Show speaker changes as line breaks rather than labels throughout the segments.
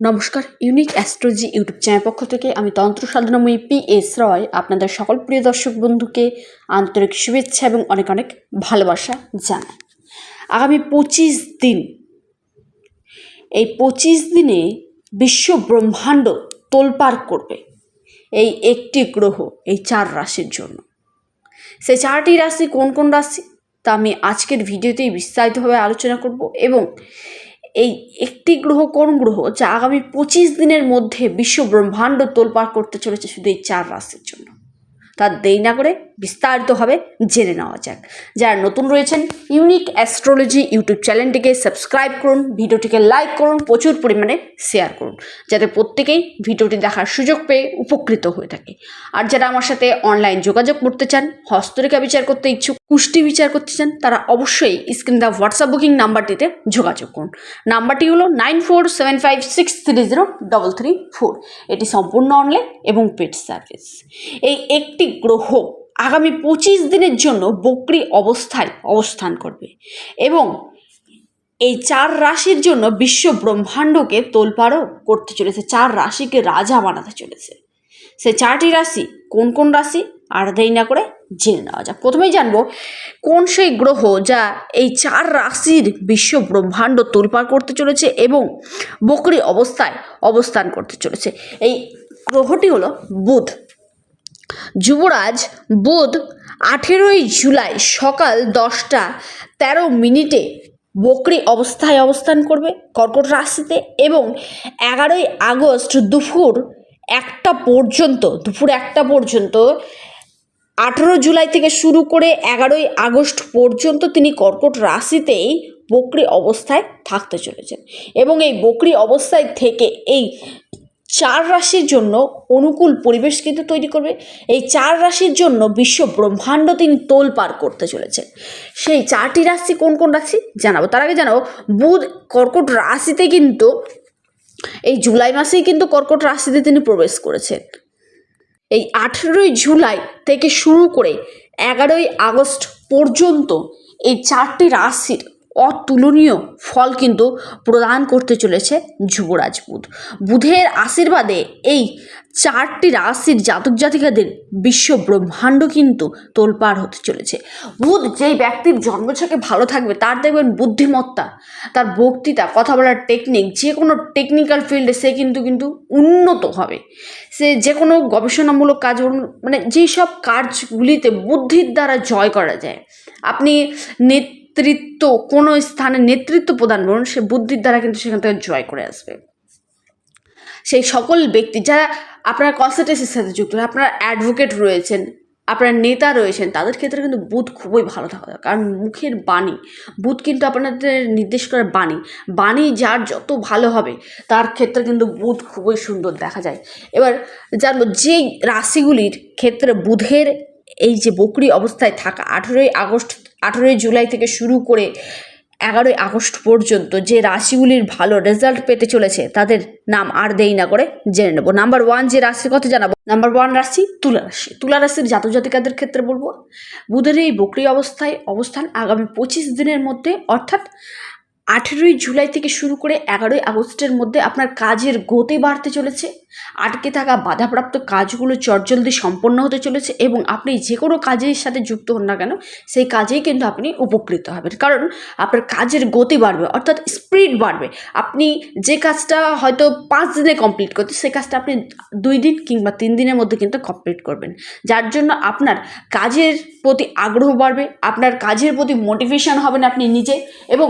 নমস্কার unique astrology YouTube channel পক্ষ থেকে আমি তন্ত্র সাধনাময়ী পি এস রয় আপনাদের সকল প্রিয় দর্শক বন্ধুকে আন্তরিক শুভেচ্ছা এবং অনেক অনেক ভালোবাসা জানাই। আগামী পঁচিশ দিন, এই পঁচিশ দিনে বিশ্ব ব্রহ্মাণ্ড তোলপাড় করবে, এই একটি গ্রহ, এই চার রাশির জন্য। সেই চারটি রাশি কোন কোন রাশি তা আমি আজকের ভিডিওতেই বিস্তারিতভাবে আলোচনা করব এবং এই একটি গ্রহ কোন গ্রহ? যা আগামী পঁচিশ দিনের মধ্যে বিশ্ব ব্রহ্মাণ্ড তোলপাড় করতে চলেছে শুধু এই চার রাশির জন্য। তার দেরি না করে বিস্তারিতভাবে জেনে নেওয়া যাক। যারা নতুন রয়েছেন ইউনিক অ্যাস্ট্রোলজি ইউটিউব চ্যানেলটিকে সাবস্ক্রাইব করুন, ভিডিওটিকে লাইক করুন, প্রচুর পরিমাণে শেয়ার করুন, যাতে প্রত্যেকেই ভিডিওটি দেখার সুযোগ পেয়ে উপকৃত হয়ে থাকে। আর যারা আমার সাথে অনলাইন যোগাযোগ করতে চান, হস্তরেখা বিচার করতে ইচ্ছুক, কুষ্টি বিচার করতে চান, তারা অবশ্যই স্ক্রিন দা হোয়াটসঅ্যাপ বুকিং নাম্বারটিতে যোগাযোগ করুন। নাম্বারটি হলো nine four seven five six three zero double three four এটি সম্পূর্ণ অনলাইন এবং পেড সার্ভিস এই একটি গ্রহ আগামী পঁচিশ দিনের জন্য বকরি অবস্থায় অবস্থান করবে এবং এই চার রাশির জন্য বিশ্ব ব্রহ্মাণ্ডকে তোলপাড়ও করতে চলেছে। চার রাশিকে রাজা বানাতে চলেছে। সে চারটি রাশি, কোন কোন রাশি, আর দেরি না করে জেনে নেওয়া যাক। প্রথমেই জানব কোন সেই গ্রহ যা এই চার রাশির বিশ্ব ব্রহ্মাণ্ড তোলপাড় করতে চলেছে এবং বকরি অবস্থায় অবস্থান করতে চলেছে। এই গ্রহটি হলো বুধ। যুবরাজ, বুধ আঠেরোই জুলাই সকাল দশটা তেরো মিনিটে বকরি অবস্থায় অবস্থান করবে কর্কট রাশিতে এবং এগারোই আগস্ট দুপুর একটা পর্যন্ত, দুপুর একটা পর্যন্ত, আঠেরো জুলাই থেকে শুরু করে এগারোই আগস্ট পর্যন্ত তিনি কর্কট রাশিতেই বকরি অবস্থায় থাকতে চলেছেন। এবং এই বকরি অবস্থায় থেকে এই চার রাশির জন্য অনুকূল পরিবেশ কিন্তু তৈরি করবে। এই চার রাশির জন্য বিশ্ব ব্রহ্মাণ্ড তিনি তোল পার করতে চলেছেন সেই চারটি রাশি কোন কোন রাশি? জানাব। তার আগে জানাব, বুধ কর্কট রাশিতে কিন্তু এই জুলাই মাসেই কিন্তু কর্কট রাশিতে তিনি প্রবেশ করেছেন এই আঠেরোই জুলাই থেকে শুরু করে এগারোই আগস্ট পর্যন্ত এই চারটি রাশির অতুলনীয় ফল কিন্তু প্রদান করতে চলেছে যুবরাজ বুধ। বুধের আশীর্বাদে এই চারটি রাশির জাতক জাতিকাদের বিশ্ব ব্রহ্মাণ্ড কিন্তু তোলপাড় হতে চলেছে। বুধ যেই ব্যক্তির জন্মছকে ভালো থাকবে, তার দেখবেন বুদ্ধিমত্তা, তার বক্তৃতা, কথা বলার টেকনিক যে কোনো টেকনিক্যাল ফিল্ডে সে কিন্তু কিন্তু উন্নত হবে। সে যে কোনো গবেষণামূলক কাজ মানে যেই সব কাজগুলিতে বুদ্ধির দ্বারা জয় করা যায়। আপনি নেতৃত্ব, কোনো স্থানে নেতৃত্ব প্রদান করুন, সে বুদ্ধির দ্বারা কিন্তু সেখান থেকে জয় করে আসবে। সেই সকল ব্যক্তি যারা আপনার কনসালটেন্সির সাথে যুক্ত, আপনার অ্যাডভোকেট রয়েছেন, আপনার নেতা রয়েছেন, তাদের ক্ষেত্রে কিন্তু বুধ খুবই ভালো থাকা দরকার। কারণ মুখের বাণী, বুধ কিন্তু আপনাদের নির্দেশ করে বাণী। বাণী যার যত ভালো হবে, তার ক্ষেত্রে কিন্তু বুধ খুবই সুন্দর দেখা যায়। এবার জানব যেই রাশিগুলির ক্ষেত্রে বুধের এই যে বকরি অবস্থায় থাকা আঠেরোই আগস্ট, আঠেরোই জুলাই থেকে শুরু করে এগারোই আগস্ট পর্যন্ত যে রাশিগুলির ভালো রেজাল্ট পেতে চলেছে, তাদের নাম আর দেই না করে জেনে নেব। নাম্বার ওয়ান যে রাশির কথা জানাব নাম্বার ওয়ান রাশি তুলা রাশি। তুলা রাশির জাতক জাতিকাদের ক্ষেত্রে বলব, বুধের এই বকরি অবস্থায় অবস্থান আগামী পঁচিশ দিনের মধ্যে, অর্থাৎ আঠেরোই জুলাই থেকে শুরু করে এগারোই আগস্টের মধ্যে আপনার কাজের গতি বাড়তে চলেছে, আটকে থাকা বাধাপ্রাপ্ত কাজগুলো চটজলদি সম্পন্ন হতে চলেছে এবং আপনি যে কোনো কাজের সাথে যুক্ত হন না কেন, সেই কাজেই কিন্তু আপনি উপকৃত হবেন। কারণ আপনার কাজের গতি বাড়বে, অর্থাৎ স্পিড বাড়বে। আপনি যে কাজটা হয়তো পাঁচ দিনে কমপ্লিট করতে, সেই কাজটা আপনি দুই দিন কিংবা তিন দিনের মধ্যে কিন্তু কমপ্লিট করবেন। যার জন্য আপনার কাজের প্রতি আগ্রহ বাড়বে, আপনার কাজের প্রতি মোটিভেশন হবেন আপনি নিজে এবং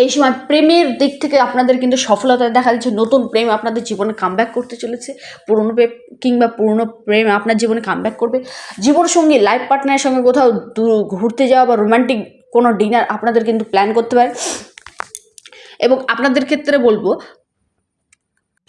এই সময় প্রেমের দিক থেকে আপনাদের কিন্তু সফলতা দেখা দিচ্ছে। নতুন প্রেম আপনাদের জীবনে কামব্যাক করতে চলেছে। পুরনো প্রেম কিংবা পুরনো প্রেম আপনার জীবনে কামব্যাক করবে। জীবনসঙ্গী লাইফ পার্টনারের সঙ্গে কোথাও দূর ঘুরতে যাওয়া বা রোমান্টিক কোনো ডিনার আপনাদের কিন্তু প্ল্যান করতে পারে। এবং আপনাদের ক্ষেত্রে বলব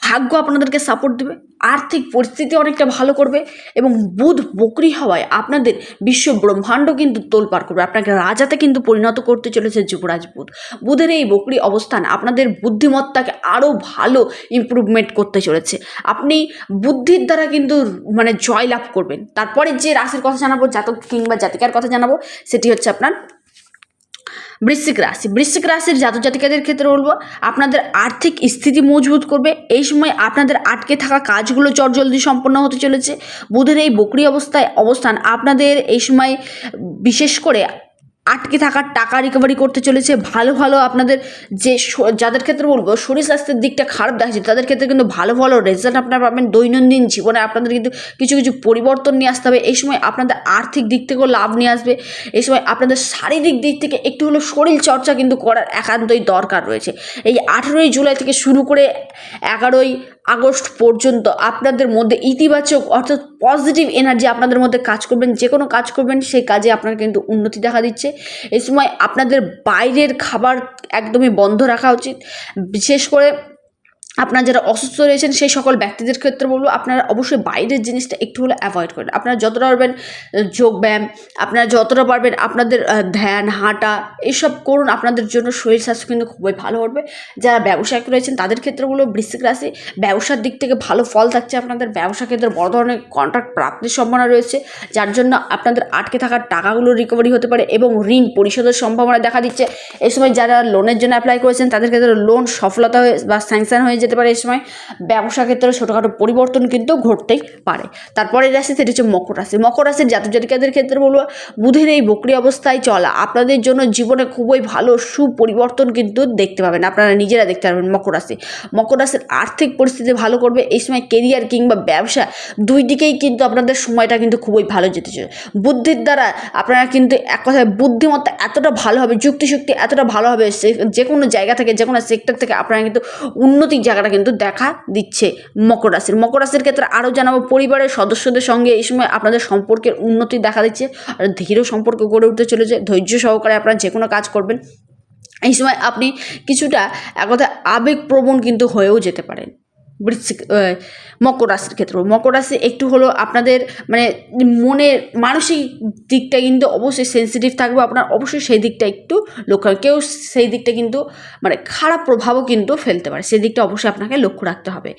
ভাগ্য আপনাদেরকে সাপোর্ট দেবে, আর্থিক পরিস্থিতি অনেকটা ভালো করবে এবং বুধ বকরি হওয়ায় আপনাদের বিশ্ব ব্রহ্মাণ্ড কিন্তু তোলপাড় করবে। আপনাকে রাজাতে কিন্তু পরিণত করতে চলেছে যুবরাজ বুধ। বুধের এই বকরি অবস্থান আপনাদের বুদ্ধিমত্তাকে আরও ভালো ইমপ্রুভমেন্ট করতে চলেছে। আপনি বুদ্ধির দ্বারা কিন্তু মানে জয়লাভ করবেন। তারপরে যে রাশির কথা জানাব, জাতক কিংবা জাতিকার কথা জানাব, সেটি হচ্ছে আপনার বৃশ্চিক রাশি। বৃশ্চিক রাশির জাতক জাতিকাদের ক্ষেত্রে বলব, আপনাদের আর্থিক স্থিতি মজবুত করবে। এই সময় আপনাদের আটকে থাকা কাজগুলো চটজলদি সম্পন্ন হতে চলেছে। বুধের এই বকরি অবস্থায় অবস্থান আপনাদের এই সময় বিশেষ করে আটকে থাকার টাকা রিকভারি করতে চলেছে। ভালো ভালো আপনাদের যে যাদের ক্ষেত্রে বলব, শরীর স্বাস্থ্যের দিকটা খারাপ দেখাচ্ছে, তাদের ক্ষেত্রে কিন্তু ভালো ভালো রেজাল্ট আপনারা পাবেন দৈনন্দিন জীবনে। আপনাদের কিন্তু কিছু কিছু পরিবর্তন নিয়ে আসতে হবে। এই সময় আপনাদের আর্থিক দিক থেকেও লাভ নিয়ে আসবে। এই সময় আপনাদের শারীরিক দিক থেকে একটু হলো শরীর চর্চা কিন্তু করার একান্তই দরকার রয়েছে। এই আঠেরোই জুলাই থেকে শুরু করে এগারোই আগস্ট পর্যন্ত আপনাদের মধ্যে ইতিবাচক অর্থাৎ পজিটিভ এনার্জি আপনাদের মধ্যে কাজ করবেন, যে কোনো কাজ করবেন, সেই কাজে আপনার কিন্তু উন্নতি দেখা দিচ্ছে। এই সময় আপনাদের বাইরের খাবার একদমই বন্ধ রাখা উচিত। বিশেষ করে আপনারা যারা অসুস্থ রয়েছেন, সেই সকল ব্যক্তিদের ক্ষেত্রে বলব, আপনারা অবশ্যই বাইরের জিনিসটা একটু হলে অ্যাভয়েড করেন। আপনারা যতটা পারবেন যোগব্যায়াম আপনারা যতটা পারবেন আপনাদের ধ্যান, হাঁটা, এসব করুন। আপনাদের জন্য শরীর স্বাস্থ্য কিন্তু খুবই ভালো হবে যারা ব্যবসায়িক রয়েছেন, তাদের ক্ষেত্রে বলব, বৃশ্চিক রাশি, ব্যবসার দিক থেকে ভালো ফল থাকছে আপনাদের। ব্যবসা ক্ষেত্রে বড় ধরনের কন্ট্রাক্ট প্রাপ্তির সম্ভাবনা রয়েছে, যার জন্য আপনাদের আটকে থাকার টাকাগুলো রিকভারি হতে পারে এবং ঋণ পরিশোধের সম্ভাবনা দেখা দিচ্ছে। এই সময় যারা লোনের জন্য অ্যাপ্লাই করেছেন, তাদের ক্ষেত্রে লোন সফলতা হয়ে বা স্যাংশন হয়ে যেতে পারে এই সময়। ব্যবসা ক্ষেত্রে ছোটোখাটো পরিবর্তন কিন্তু ঘটতেই পারে। তারপরে রাশি সেটি হচ্ছে মকর রাশি। মকর রাশির জাতক জাতিকাদের ক্ষেত্রে বলব, বুধের এই বকরি অবস্থায় চলা আপনাদের জন্য জীবনে খুবই ভালো সুপরিবর্তন কিন্তু দেখতে পাবেন। আপনারা নিজেরা দেখতে পারবেন মকর রাশি। মকর রাশির আর্থিক পরিস্থিতি ভালো করবে, এই সময় কেরিয়ার কিংবা ব্যবসা দুই দিকেই কিন্তু আপনাদের সময়টা কিন্তু খুবই ভালো যেতে চলে বুদ্ধির দ্বারা আপনারা কিন্তু এক কথায় বুদ্ধিমত্তা এতটা ভালো হবে, যুক্তিশক্তি এতটা ভালো হবে যে কোনো জায়গা থেকে যে কোনো সেক্টর থেকে আপনারা কিন্তু উন্নতির জায়গাটা কিন্তু দেখা দিচ্ছে মকর রাশির। মকর রাশির ক্ষেত্রে আরও জানাব, পরিবারের সদস্যদের সঙ্গে এই সময় আপনাদের সম্পর্কের উন্নতি দেখা দিচ্ছে আর ধীরে সম্পর্ক গড়ে উঠতে চলেছে। ধৈর্য সহকারে আপনারা যে কোনো কাজ করবেন। এই সময় আপনি কিছুটা এক কথায় আবেগপ্রবণ কিন্তু হয়েও যেতে পারেন। বৃশ্চিক মকর রাশির ক্ষেত্রে মকর রাশি একটু হলো আপনাদের মানে মনের মানসিক দিকটা কিন্তু অবশ্যই সেন্সিটিভ থাকবে। আপনার অবশ্যই সেই দিকটা একটু লক্ষ্য। কেউ সেই দিকটা কিন্তু মানে খারাপ প্রভাবও কিন্তু ফেলতে পারে। সেই দিকটা অবশ্যই আপনাকে লক্ষ্য রাখতে হবে।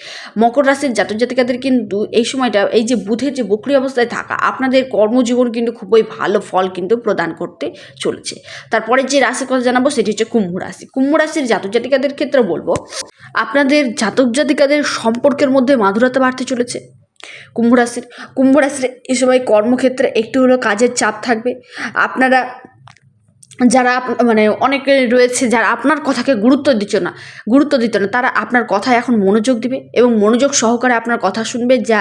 মকর রাশির জাতক জাতিকাদের কিন্তু এই সময়টা এই যে বুধের যে বকরি অবস্থায় থাকা, আপনাদের কর্মজীবন কিন্তু খুবই ভালো ফল কিন্তু প্রদান করতে চলেছে। তারপরে যে রাশির কথা জানাব, সেটি হচ্ছে কুম্ভ রাশি। কুম্ভ রাশির জাতক জাতিকাদের ক্ষেত্রে বলব, আপনাদের জাতক জাতিকাদের সম্পর্কের মধ্যে মাধুরতা বাড়তে চলেছে। কুম্ভ রাশির কুম্ভ রাশির এই সময় কর্মক্ষেত্রে একটু হলেও কাজের চাপ থাকবে। আপনারা যারা মানে অনেকে রয়েছে যারা আপনার কথাকে গুরুত্ব দিচ্ছ না, গুরুত্ব দিত না, তারা আপনার কথায় এখন মনোযোগ দিবে এবং মনোযোগ সহকারে আপনার কথা শুনবে যা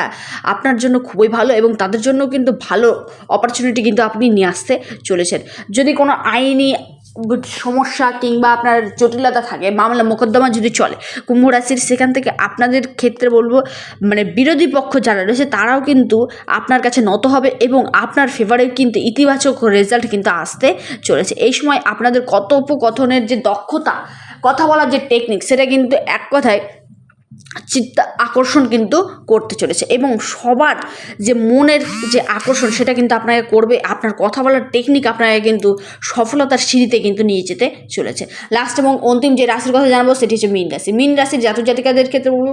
আপনার জন্য খুবই ভালো এবং তাদের জন্য কিন্তু ভালো অপরচুনিটি কিন্তু আপনি নিয়ে আসতে চলেছেন। যদি কোনো আইনি সমস্যা কিংবা আপনার জটিলতা থাকে, মামলা মোকদ্দমা যদি চলে, কুম্ভ রাশির সেখান থেকে আপনাদের ক্ষেত্রে বলব মানে বিরোধী পক্ষ যারা রয়েছে তারাও কিন্তু আপনার কাছে নত হবে এবং আপনার ফেভারে কিন্তু ইতিবাচক রেজাল্ট কিন্তু আসতে চলেছে। এই সময় আপনাদের কথোপকথনের যে দক্ষতা, কথা বলার যে টেকনিক সেটা কিন্তু এক কথায় চিত্ত আকর্ষণ কিন্তু করতে চলেছে এবং সবার যে মনের যে আকর্ষণ সেটা কিন্তু আপনাকে করবে, আপনার কথা বলার টেকনিক আপনাকে কিন্তু সফলতার সিঁড়িতে কিন্তু নিয়ে যেতে চলেছে। লাস্ট এবং অন্তিম যে রাশির কথা জানাব সেটি হচ্ছে মীন রাশি। মীন রাশির জাতক জাতিকাদের ক্ষেত্রে বলব,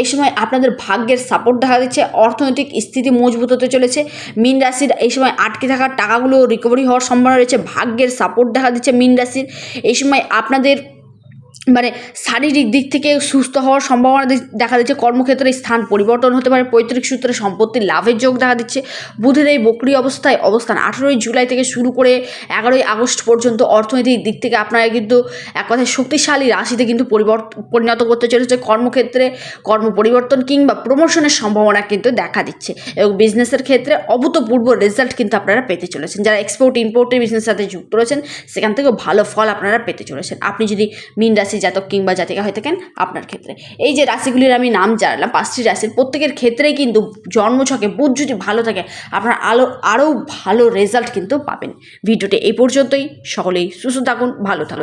এই সময় আপনাদের ভাগ্যের সাপোর্ট দেখা দিচ্ছে, অর্থনৈতিক স্থিতি মজবুত হতে চলেছে। মীন রাশির এই সময় আটকে থাকা টাকাগুলো রিকভারি হওয়ার সম্ভাবনা রয়েছে, ভাগ্যের সাপোর্ট দেখা দিচ্ছে মীন রাশির। এই সময় আপনাদের মানে শারীরিক দিক থেকে সুস্থ হওয়ার সম্ভাবনা দেখা দিচ্ছে। কর্মক্ষেত্রে স্থান পরিবর্তন হতে পারে। পৈতৃক সূত্রে সম্পত্তির লাভের যোগ দেখা দিচ্ছে। বুধের এই বকরি অবস্থায় অবস্থান আঠেরোই জুলাই থেকে শুরু করে এগারোই আগস্ট পর্যন্ত অর্থনৈতিক দিক থেকে আপনারা কিন্তু এক কথায় শক্তিশালী রাশিতে কিন্তু পরিবর্তন পরিণত করতে চলেছে। কর্মক্ষেত্রে কর্ম পরিবর্তন কিংবা প্রমোশনের সম্ভাবনা কিন্তু দেখা দিচ্ছে। এবং বিজনেসের ক্ষেত্রে অভূতপূর্ব রেজাল্ট কিন্তু আপনারা পেতে চলেছেন। যারা এক্সপোর্ট ইম্পোর্টের বিজনেসের সাথে যুক্ত রয়েছেন, সেখান থেকেও ভালো ফল আপনারা পেতে চলেছেন। আপনি যদি মিন রাশি জাতক কিংবা জাতিকা হয়ে থাকেন আপনার ক্ষেত্রে। এই যে রাশিগুলির আমি নাম জানলাম, পাঁচটি রাশির প্রত্যেকের ক্ষেত্রেই কিন্তু জন্মছকে বুধ যদি ভালো থাকে, আপনার আলো, আরও ভালো রেজাল্ট কিন্তু পাবেন। ভিডিওটি এই পর্যন্তই। সকলেই সুস্থ থাকুন, ভালো থাকুন।